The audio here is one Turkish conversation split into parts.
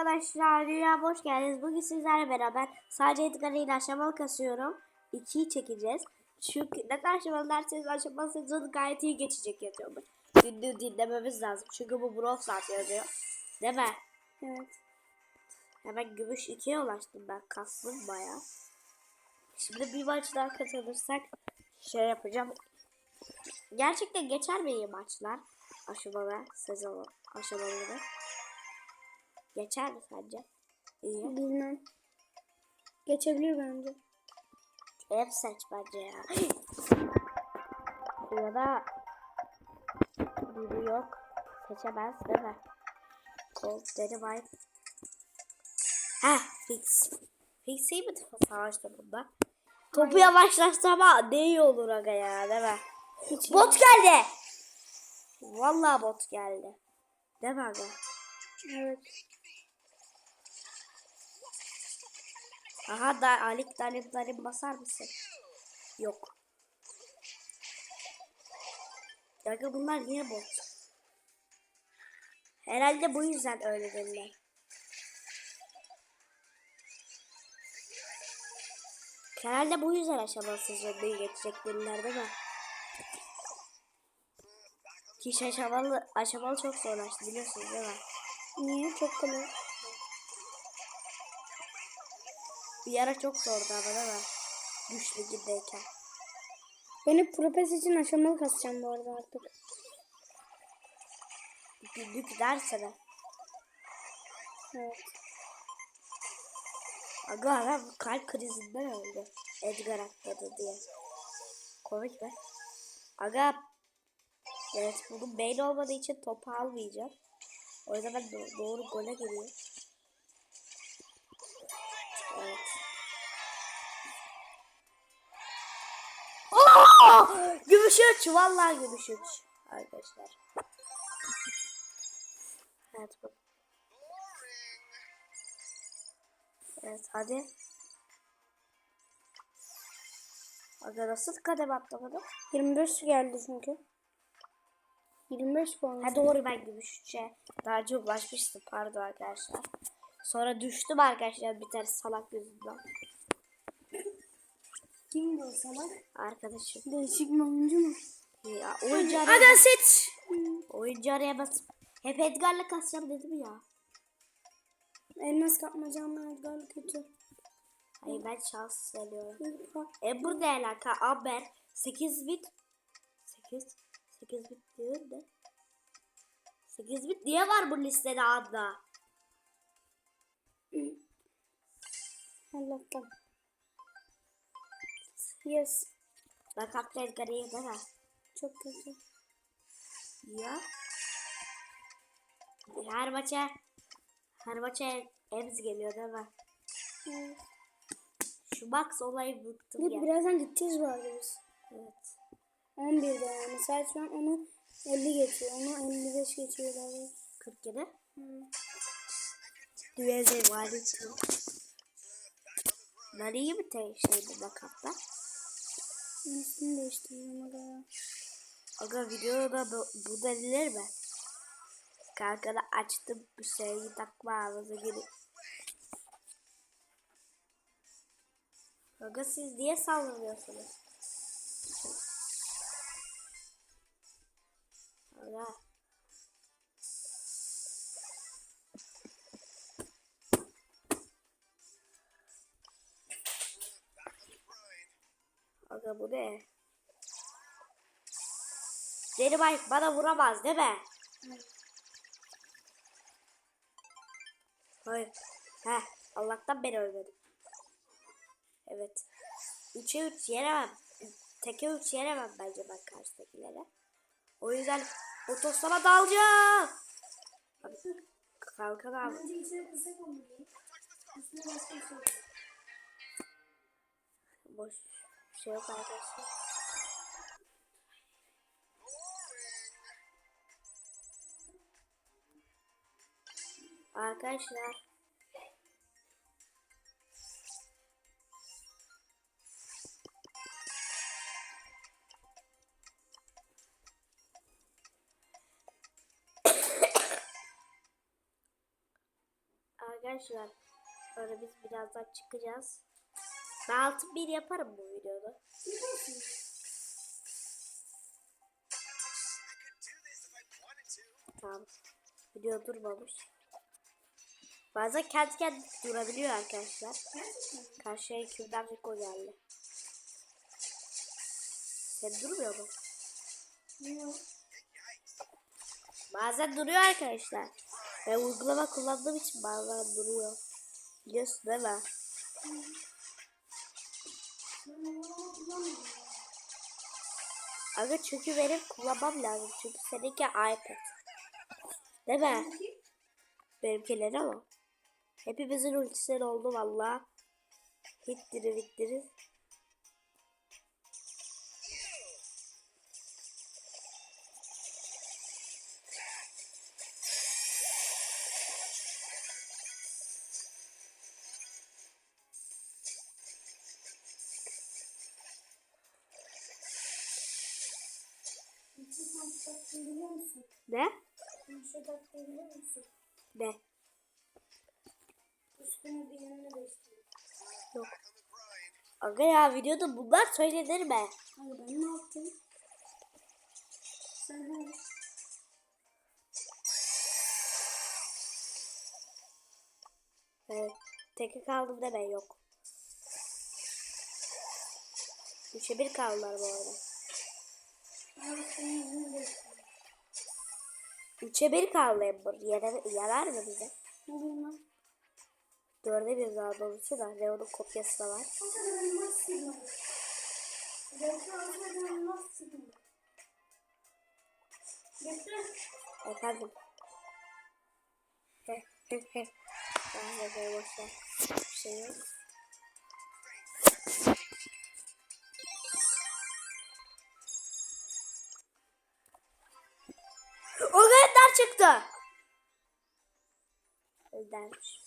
arkadaşlar, Dünya hoş geldiniz. Bugün sizlerle beraber sadece Edgar'ı ile aşamalı kasıyorum. 2'yi çekeceğiz. Çünkü neden aşamalı derseniz aşamalı sezonu gayet iyi geçecek yazıyormuş. Günlüğü dinlememiz lazım. Çünkü bu Brawl Stars yazıyor. Değil mi? Evet. Hemen gümüş 2'ye ulaştım ben. Kastım baya. Şimdi bir maç daha kazanırsak şey yapacağım. Gerçekten geçer mi iyi maçlar? Aşamalı sezonu aşamaları. Geçer mi sence? İyi. Bilmem. Geçebilir bence. Ev seç bence ya. ya da biri yok. Seçemez değil mi? Cold Daddy White. Heh fix. Fix iyi mi savaşta bunda? Topu yavaşlaştı ama ne iyi olur aga ya değil mi? Hiç Bot geldi. Vallahi bot geldi. Değil mi aga? Evet. Aha da Alik dalim dalim basar mısın? Yok. Aga bunlar niye bot? Herhalde bu yüzden öyle dediler. Herhalde bu yüzden aşamasız önüne geçecek dediler değil mi? Kiş aşamalı, aşamalı çok zorlaştı biliyorsunuz değil mi? Niye? Çok kolay. Bir ara çok zordu değil mi? Güçlü gideyken. Beni propes için aşamalı kasacağım bu arada artık. Günlük dersene. Evet. Aga adam kalp krizinden öldü. Edgar atladı diye. Komik mi? Aga Evet bunun beyin olmadığı için topu almayacağım. O yüzden ben do- doğru gole giriyorum. Evet. Oo! Gümüş üç. Vallahi gümüş üç. Arkadaşlar. Evet bu. Evet hadi. Aga nasıl kadem atlamadım? 25 geldi çünkü. 25 puan. Ha doğru ben gümüş üçe daha önce ulaşmıştım pardon arkadaşlar. Sonra düştüm arkadaşlar bir tane salak yüzünden. Kimdi o salak? Arkadaşım. Değişik mi oyuncu mu? Ya oyuncu araya, Hadi seç. oyuncu araya basıp hep Edgar'la kasacağım dedim ya. Elmas kapmacamla Edgar kötü. Hayır ben şans bak. E bu ne alaka? Amber 8 bit 8 8 bit diyor da 8 bit niye var bu listede adda? Allah'tan. Yes. Bak iyi değil mi? Çok kötü. Ya. Her maça her maça Ems geliyor mi? Evet. Şu Max olayı bıktım ya. birazdan gideceğiz bu arada biz. Evet. 11'de yani. Saat şu an onu 50 geçiyor. Onu 55 geçiyor galiba. 47. Hı. Düğeze var için. Nari'yi mi te şeydi bakapta? Ben üstünü değiştireceğim aga. Aga videoda bu, bu denilir mi? Kanka da açtım bu şeyi takma ağzına girip. Aga siz niye sallanıyorsunuz? Aga. Aga bu ne? Mike bana vuramaz değil mi? Hayır. Heh, Allah'tan ben ölmedim. Evet. 3'e 3 yenemem. Teke 3 yenemem bence ben karşıdakilere. O yüzden otoslama dalacağım. Kalkan abi. Boş şey yok arkadaşlar. Arkadaşlar. Arkadaşlar sonra biz birazdan çıkacağız. Ben altı bir yaparım bu videoda. Tamam. Video durmamış. Bazen kendi kendine durabiliyor arkadaşlar. Karşıya kimden Rico geldi. Sen durmuyor mu? Yok. Bazen duruyor arkadaşlar. Ben uygulama kullandığım için bazen duruyor. Biliyorsun değil mi? Aga çünkü benim kullanmam lazım. Çünkü seninki iPad. Değil mi? Peki, Benimkileri ama. Hepimizin ultisleri oldu valla. Hittiri vittiri. Ne? Musun? Ne? Üstüne bir yanını değiştirdim. Yok. Aga ya videoda bunlar söylenir mi? Hayır ben ne yaptım? Sen ne? Evet. Teki kaldım deme yok. Üçe bir kaldılar bu arada. Ben senin. Üçe bir kaldı Ember. Yener, yener mi bize? Lan? Dörde bir daha doğrusu da Leon'un kopyası da var. Efendim. Heh, heh, heh. Ben de böyle boşver. Bir şey yok. Ödermiş.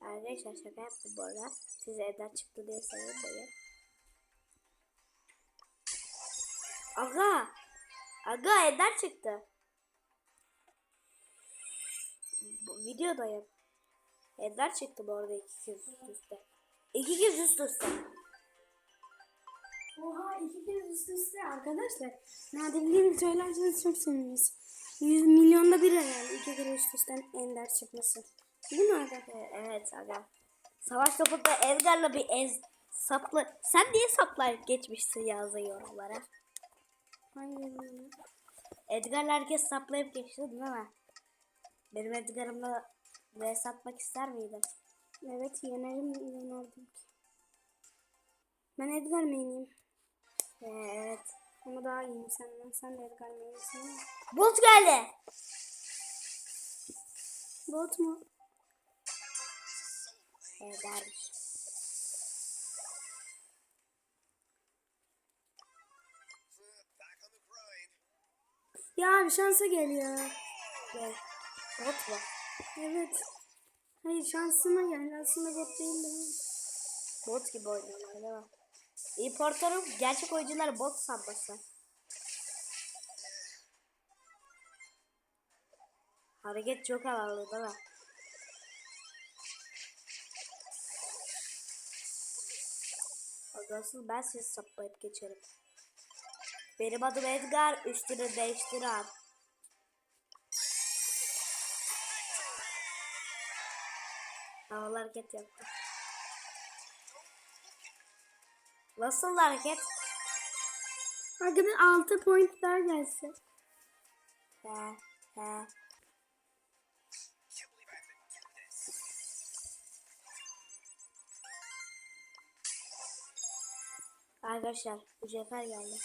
Arkadaşlar şaka yaptım bu arada. Size Eder çıktı diye sevinmeyin. Aga. Aga Eder çıktı. Bu videodayım. Eder çıktı bu arada iki kez üst üste. İki kez üst üste. Oha iki kez üst üste arkadaşlar. Nadirliğini söylerseniz çok seviniriz. 100 milyonda bir herhalde iki kere üst üstten ender çıkması. Değil mi arkadaşlar? Ee, Evet aga. Savaş topunda Edgar'la bir ez saplı. Sen niye saplayıp geçmişsin yazdı yorumlara. Hangi? Edgar'la herkes saplayıp geçti değil mi? Benim Edgar'ımla ve satmak ister miydin? Evet yenerim yenerdim ki. Ben Edgar main'iyim. Ee, evet. Ama daha iyiyim senden. Sen de Edgar main'sin ama. Bot geldi. Bot mu? Edermiş. Ya bir şansa geliyor. Gel. Bot mu? Evet. Hayır şansıma geldi. Aslında bot değil de. Bot gibi oynuyorlar mi? İmportörüm gerçek oyuncular bot sanması. Hareket çok havalı değil mi? Asıl ben sizi saplayıp geçerim. Benim adım Edgar, üstünü değiştiren. Havalı hareket yaptı. Nasıl hareket? Bir 6 point daha gelse. He, he. Arkadaşlar bu sefer geldi.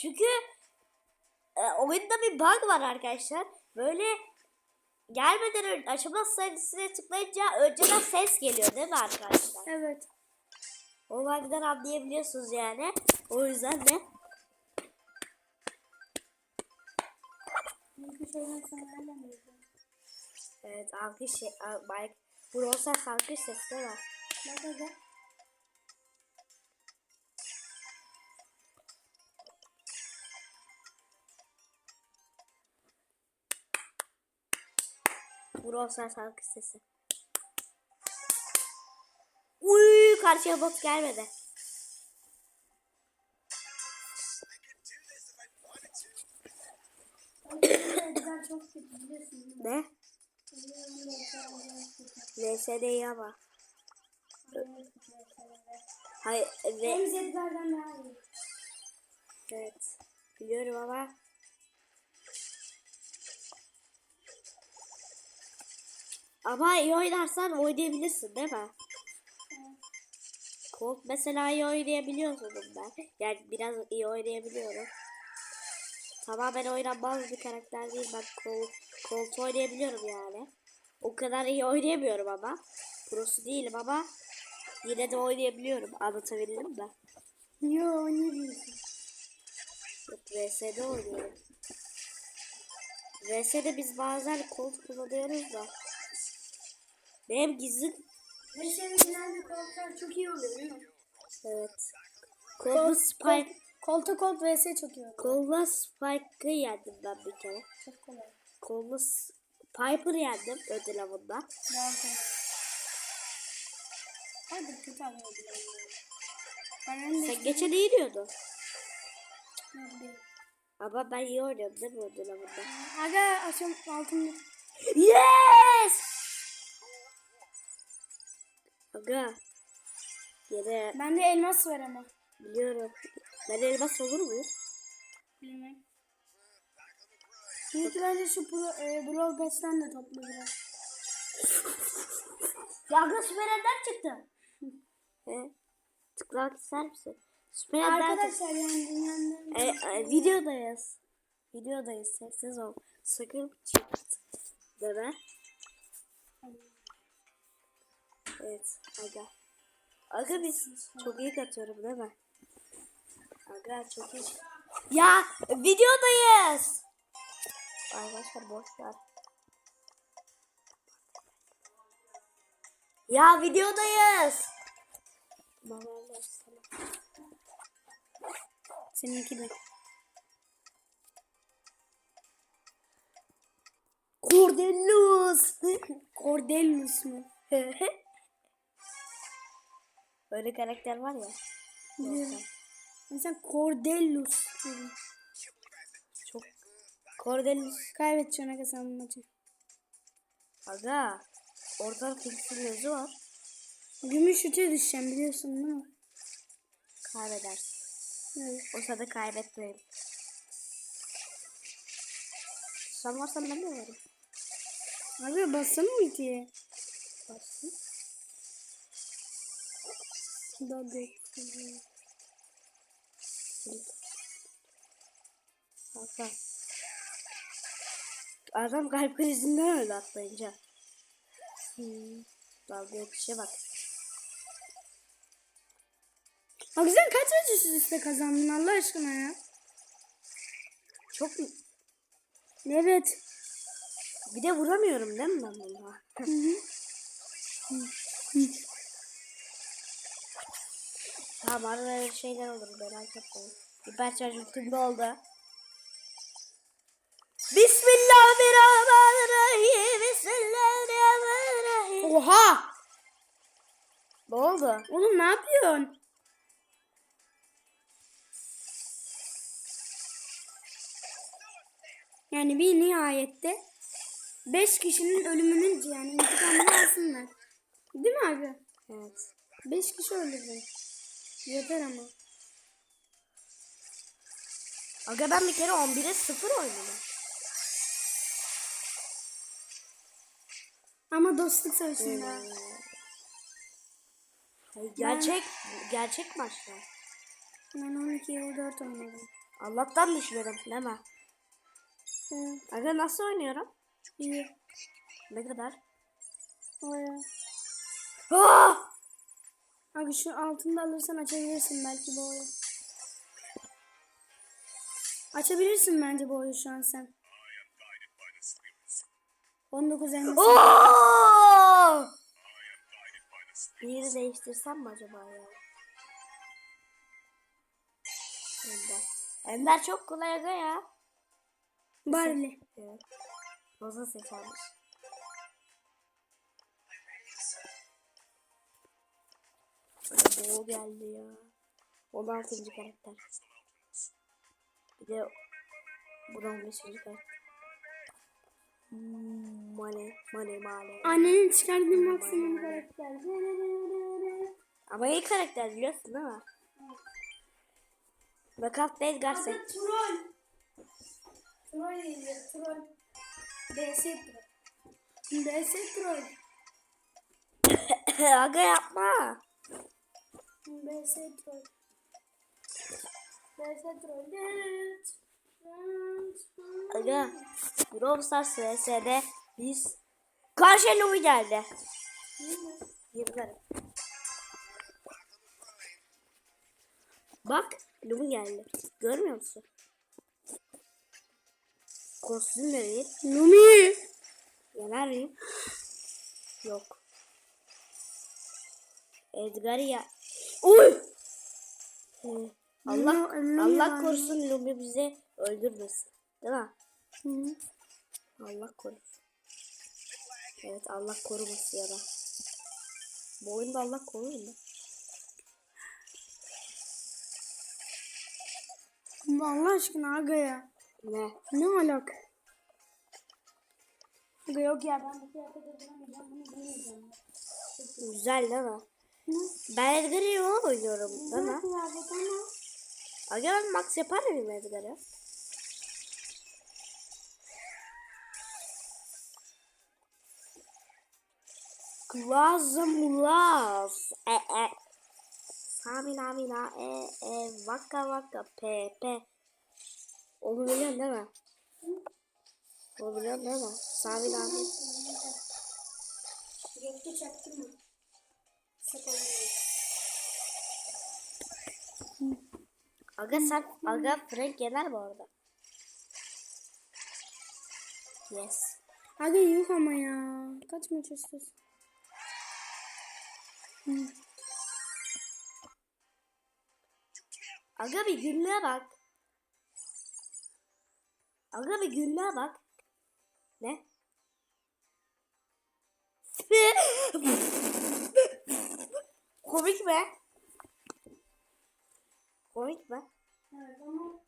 Çünkü e, oyunda bir bug var arkadaşlar. Böyle gelmeden önce açılma sayısına tıklayınca önceden ses geliyor değil mi arkadaşlar? Evet. O bug'dan anlayabiliyorsunuz yani. O yüzden de evet alkış şey, Mike Bros'a alkış sesi var. Hadi. Brawl Stars halkı sesi. Uy karşıya bot gelmedi. Ne? VSD iyi ama. Hayır ve Hem Edgar'dan daha iyi. evet. Biliyorum ama Ama iyi oynarsan oynayabilirsin değil mi? Colt mesela iyi oynayabiliyorsun ben. Yani biraz iyi oynayabiliyorum. Tamamen oynanmaz bir karakter değil. Ben Colt, Colt oynayabiliyorum yani. O kadar iyi oynayamıyorum ama. Prosu değilim ama yine de oynayabiliyorum. Anlatabildim mi? Yo ne diyorsun? Yok, VS'de oynuyorum. VS'de biz bazen Colt kullanıyoruz da. Benim gizli Senin genelde koltuklar çok iyi oluyor değil mi? evet. Colt'la Spike Koltuk kolt vs çok iyi oluyor. Colt'la Spike'ı yendim ben bir kere. Çok kolay. S- Piper yendim ödül avında. Daha kolay. Hadi kötü önde Sen geçen iyi diyordun. Ama ben iyi oynuyorum değil mi ödül avında? Aga akşam altında. Yes! Aga. Yine Bende elmas var ama. biliyorum. Ben elmas olur muyum? Bilmem. Şimdi bence şu pro, e, Brawl Pass'ten de topla biraz. Yaga süper ender çıktı. He? Tıklamak ister misin? Süper ender Arkadaşlar yani dünyanın e, e, videodayız. Videodayız. Sessiz ol. Sakın çıkt deme. Evet. Aga. Aga biz çok iyi katıyorum değil mi? Aga çok iyi. Ya videodayız. Arkadaşlar boş ver. Ya videodayız. Seninki de. Cordellus. Cordellus mu? Böyle karakter var ya. Biliyorum. Mesela Cordellus. dedim. Çok. Cordellus. Aga sen bu maçı. Aga. Ortalık fixin yazı var. Gümüş üçe düşeceğim biliyorsun değil mi? Kaybedersin. Evet. O sırada kaybetmeyin. Sen varsan ben de varım. Abi bassana ultiye. Varsın. Daha da Hakan. Adam kalp krizinden öldü atlayınca. Hmm. Dalga yapışa bak. Abi sen kaç maç üst üste kazandın Allah aşkına ya? Çok Evet. bir de vuramıyorum değil mi ben bununla? Tamam arada öyle şeyler olur merak etmeyin. Hipercharge ultimde oldu. Bismillahirrahmanirrahim. Bismillahirrahmanirrahim. Oha! Ne oldu? Oğlum ne yapıyorsun? Yani bir nihayette 5 kişinin ölümünün yani intikamını alsınlar. Değil mi abi? Evet. 5 kişi öldürdün. Yeter ama. Aga ben bir kere 11'e 0 oynadım. Ama dostluk savaşında. Hayır, gerçek gerçek maçlar. Ben 12'ye 4 oynadım. Allah'tan düşmedim mi? Evet. Aga nasıl oynuyorum? İyi. Ne kadar? Oraya. Ah! Abi şu altında alırsan açabilirsin belki bu oyunu. Açabilirsin bence bu oyunu şu an sen. 19 elmas. Yeri değiştirsem mi acaba ya? Ender. Ender çok kolay aga ya. Barley. Evet. Rosa seçermiş. Bu geldi ya. 16. karakter. Bir de bu da 15. karakter. Mane, mane, mane. Annenin çıkardığı maksimum karakter. Ama iyi karakter biliyorsun değil mi? Knockout değil Garse. Adı troll. Troll geliyor. Troll. BS troll. BS troll. Aga yapma. BS troll. BS troll. Aga. Brawl Stars vs'de biz karşı Lumi geldi. Yıllarım. Bak Lumi geldi. Görmüyor musun? Kostüm de değil. Lumi. Yener miyim? Yok. Edgar ya. Uy! Allah Allah korusun Lumi bizi öldürmesin. Değil mi? Hı. Allah korusun. Evet Allah koruması ya da. Bu oyunda Allah korur mu? Allah aşkına aga ya. Ne? Ne alaka? Aga yok ya ben bu kıyafete. Bunu giymeyeceğim. Güzel değil mi? Ben Edgar'ı oynuyorum değil Güzel mi? Aga Max yapar mıyım Edgar'ı? Lazım laz. E e. Samina mina e e vaka vaka pe pe. Onu biliyorsun değil mi? Onu biliyorsun değil mi? Samina mina. Gökte çaktırma. Sakalını. Aga sen Aga Frank yener bu arada. Yes. Aga yok ama ya. Kaç maç istiyorsun? Hı. Aga bir günlüğe bak. Aga bir günlüğe bak. Ne? Komik mi? Komik mi? Evet ama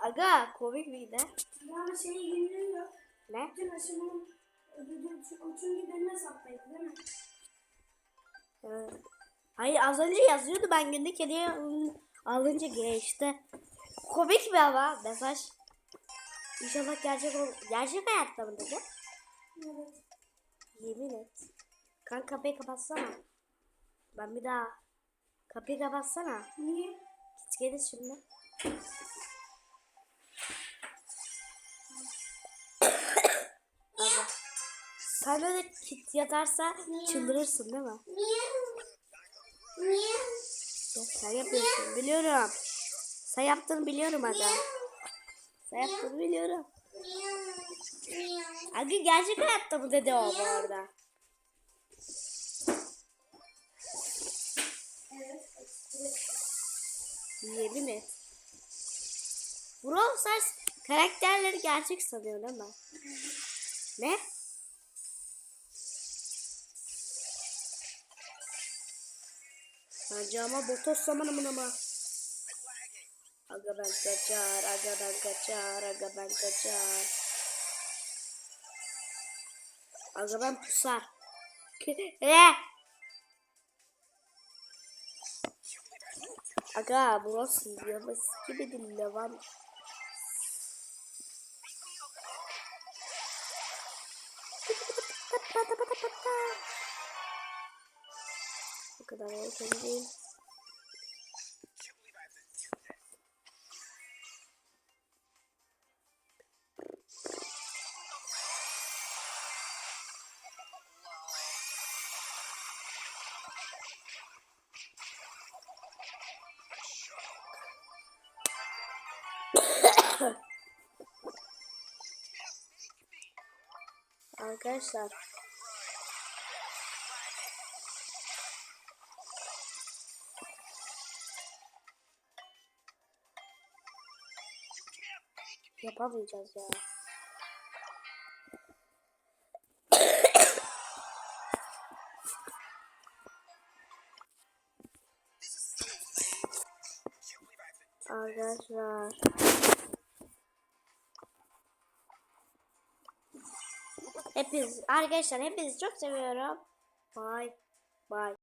Aga komik miydi? daha şey günlüğü yok. Ne? Bütün aşımın ödülü çünkü benim hesaptaydı değil mi? Evet. Hayır az önce yazıyordu ben günlük hediye ıı, alınca geçti. Komik mi ama mesaj? İnşallah gerçek ol gerçek hayatta mı dedi? Evet. Yemin et. Kan kapıyı kapatsana. Ben bir daha. Kapıyı kapatsana. Niye? Git gelir şimdi. Sana da kit yatarsa çıldırırsın değil mi? Niye? Niye? Ya sen yapıyorsun biliyorum. Sen yaptığını biliyorum aga. Sen yaptığını biliyorum. Aga gerçek hayatta mı dedi o bu arada? Yemin et. Brawl Stars karakterleri gerçek sanıyor değil mi? Ne? Bence ama botos zamanımın ama. Aga ben kaçar, aga ben kaçar, aga ben kaçar. Aga ben pusar. Aga bu nasıl yaması gibi dinle lan. Bu kadar erken değil. arkadaşlar. Yapamayacağız ya. arkadaşlar. Hepiniz arkadaşlar hepinizi çok seviyorum. Bye bye.